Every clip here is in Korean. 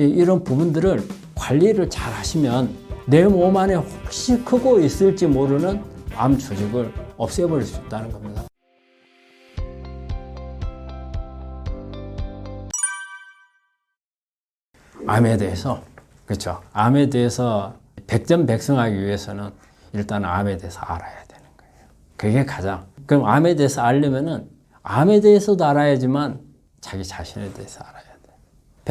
이- 이런 부분들을 관리를 잘 하시면 내 몸 안에 혹시 크고 있을지 모르는 암 조직을 없애버릴 수 있다는 겁니다. 암에 대해서 그렇죠. 암에 대해서 백전백승하기 위해서는 일단 암에 대해서 알아야 되는 거예요. 그게 가장. 그럼 암에 대해서 알려면은 암에 대해서도 알아야지만 자기 자신에 대해서 알아야 돼.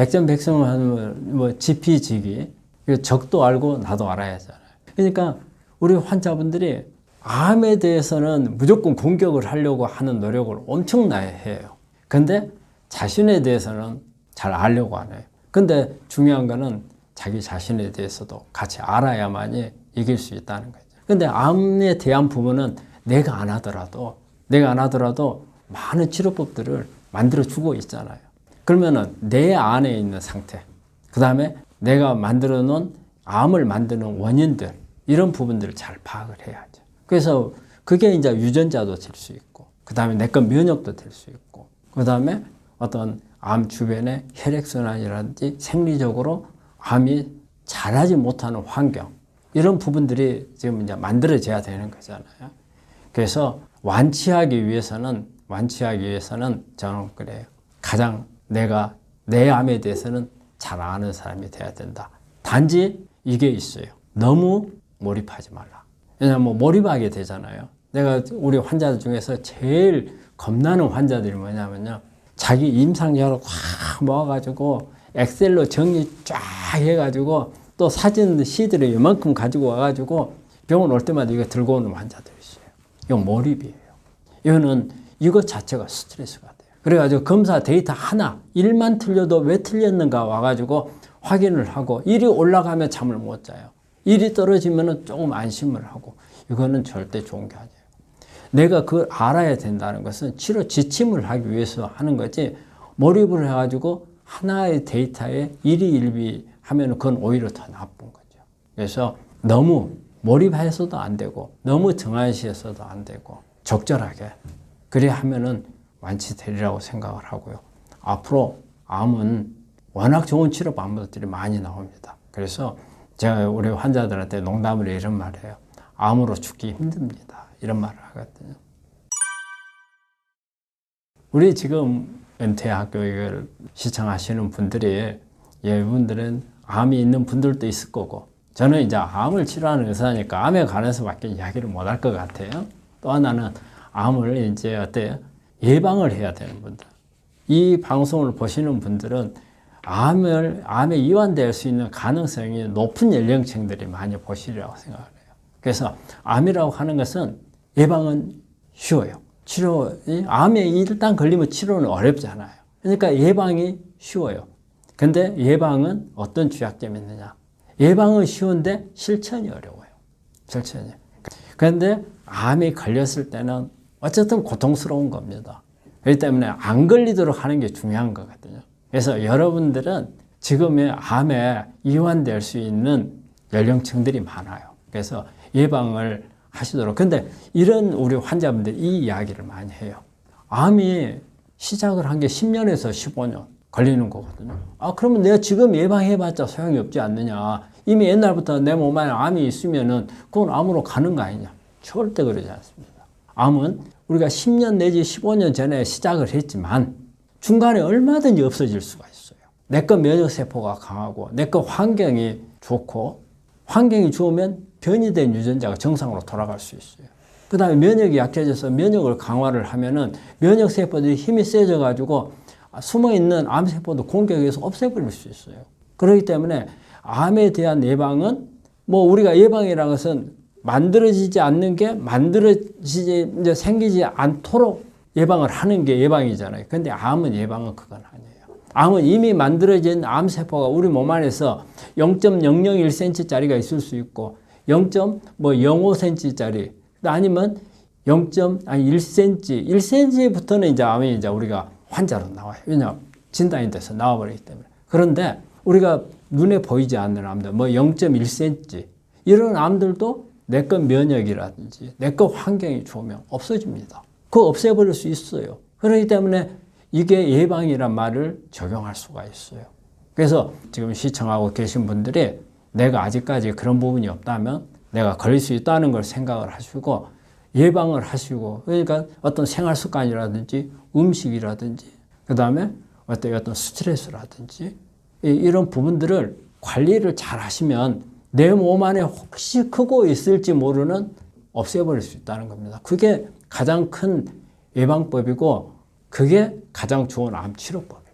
백전백승을 하면 뭐 지피지기 그 적도 알고 나도 알아야 하잖아요. 그러니까 우리 환자분들이 암에 대해서는 무조건 공격을 하려고 하는 노력을 엄청나게 해요. 근데 자신에 대해서는 잘 알려고 안 해요. 근데 중요한 거는 자기 자신에 대해서도 같이 알아야만이 이길 수 있다는 거죠. 근데 암에 대한 부분은 내가 안 하더라도 내가 안 하더라도 많은 치료법들을 만들어 주고 있잖아요. 그러면은 내 안에 있는 상태, 그 다음에 내가 만들어 놓은 암을 만드는 원인들, 이런 부분들을 잘 파악을 해야죠. 그래서 그게 이제 유전자도 될 수 있고, 그 다음에 내 건 면역도 될 수 있고, 그 다음에 어떤 암 주변의 혈액순환이라든지 생리적으로 암이 자라지 못하는 환경, 이런 부분들이 지금 이제 만들어져야 되는 거잖아요. 그래서 완치하기 위해서는 완치하기 위해서는 저는 그래요. 가장 내가 내 암에 대해서는 잘 아는 사람이 돼야 된다. 단지 이게 있어요. 너무 몰입하지 말라. 왜냐하면 뭐 몰입하게 되잖아요. 내가 우리 환자들 중에서 제일 겁나는 환자들이 뭐냐면요. 자기 임상 자료 확 모아가지고 엑셀로 정리 쫙 해가지고 또 사진 시들을 이만큼 가지고 와가지고 병원 올 때마다 이거 들고 오는 환자들이 있어요. 이건 몰입이에요. 이거는 이것 자체가 스트레스가 돼요. 그래가지고 검사 데이터 하나, 일만 틀려도 왜 틀렸는가 와가지고 확인을 하고 일이 올라가면 잠을 못 자요. 일이 떨어지면 조금 안심을 하고 이거는 절대 좋은 게 아니에요. 내가 그걸 알아야 된다는 것은 치료 지침을 하기 위해서 하는 거지 몰입을 해가지고 하나의 데이터에 일희일비 하면 그건 오히려 더 나쁜 거죠. 그래서 너무 몰입해서도 안 되고 너무 정한시해서도 안 되고 적절하게 그래 하면은 완치되리라고 생각을 하고요. 앞으로 암은 워낙 좋은 치료 방법들이 많이 나옵니다. 그래서 제가 우리 환자들한테 농담으로 이런 말을 해요. 암으로 죽기 힘듭니다. 이런 말을 하거든요. 우리 지금 은퇴학교육을 시청하시는 분들이 여러분들은 암이 있는 분들도 있을 거고 저는 이제 암을 치료하는 의사니까 암에 관해서밖에 이야기를 못 할 것 같아요. 또 하나는 암을 이제 어때요? 예방을 해야 되는 분들. 이 방송을 보시는 분들은 암을, 암에 이완될 수 있는 가능성이 높은 연령층들이 많이 보시리라고 생각을 해요. 그래서 암이라고 하는 것은 예방은 쉬워요. 치료, 이 암에 일단 걸리면 치료는 어렵잖아요. 그러니까 예방이 쉬워요. 근데 예방은 어떤 주약점이 있느냐? 예방은 쉬운데 실천이 어려워요. 실천이. 그런데 암이 걸렸을 때는 어쨌든 고통스러운 겁니다. 그렇기 때문에 안 걸리도록 하는 게 중요한 거거든요. 그래서 여러분들은 지금의 암에 이완될 수 있는 연령층들이 많아요. 그래서 예방을 하시도록. 근데 이런 우리 환자분들이 이 이야기를 많이 해요. 암이 시작을 한 게 10년에서 15년 걸리는 거거든요. 아, 그러면 내가 지금 예방해봤자 소용이 없지 않느냐. 이미 옛날부터 내 몸 안에 암이 있으면은 그건 암으로 가는 거 아니냐. 절대 그러지 않습니다. 암은 우리가 10년 내지 15년 전에 시작을 했지만 중간에 얼마든지 없어질 수가 있어요. 내 거 면역세포가 강하고 내 거 환경이 좋고 환경이 좋으면 변이된 유전자가 정상으로 돌아갈 수 있어요. 그 다음에 면역이 약해져서 면역을 강화를 하면은 면역세포들이 힘이 세져가지고 숨어있는 암세포도 공격해서 없애버릴 수 있어요. 그렇기 때문에 암에 대한 예방은 뭐 우리가 예방이라는 것은 만들어지지 않는 게 만들어지지 이제 생기지 않도록 예방을 하는 게 예방이잖아요. 근데 암은 예방은 그건 아니에요. 암은 이미 만들어진 암세포가 우리 몸 안에서 0.001cm짜리가 있을 수 있고 0.05cm짜리 아니면 0. 아니 1cm, 1cm부터는 이제 암이 이제 우리가 환자로 나와요. 왜냐 진단이 돼서 나와버리기 때문에. 그런데 우리가 눈에 보이지 않는 암들, 뭐 0.1cm 이런 암들도 내거 면역이라든지 내거 환경이 좋으면 없어집니다. 그거 없애버릴 수 있어요. 그렇기 때문에 이게 예방이란 말을 적용할 수가 있어요. 그래서 지금 시청하고 계신 분들이 내가 아직까지 그런 부분이 없다면 내가 걸릴 수 있다는 걸 생각을 하시고 예방을 하시고 그러니까 어떤 생활 습관이라든지 음식이라든지 그 다음에 어떤 어떤 스트레스라든지 이- 이런 부분들을 관리를 잘 하시면 내 몸 안에 혹시 크고 있을지 모르는 없애버릴 수 있다는 겁니다. 그게 가장 큰 예방법이고 그게 가장 좋은 암 치료법이에요.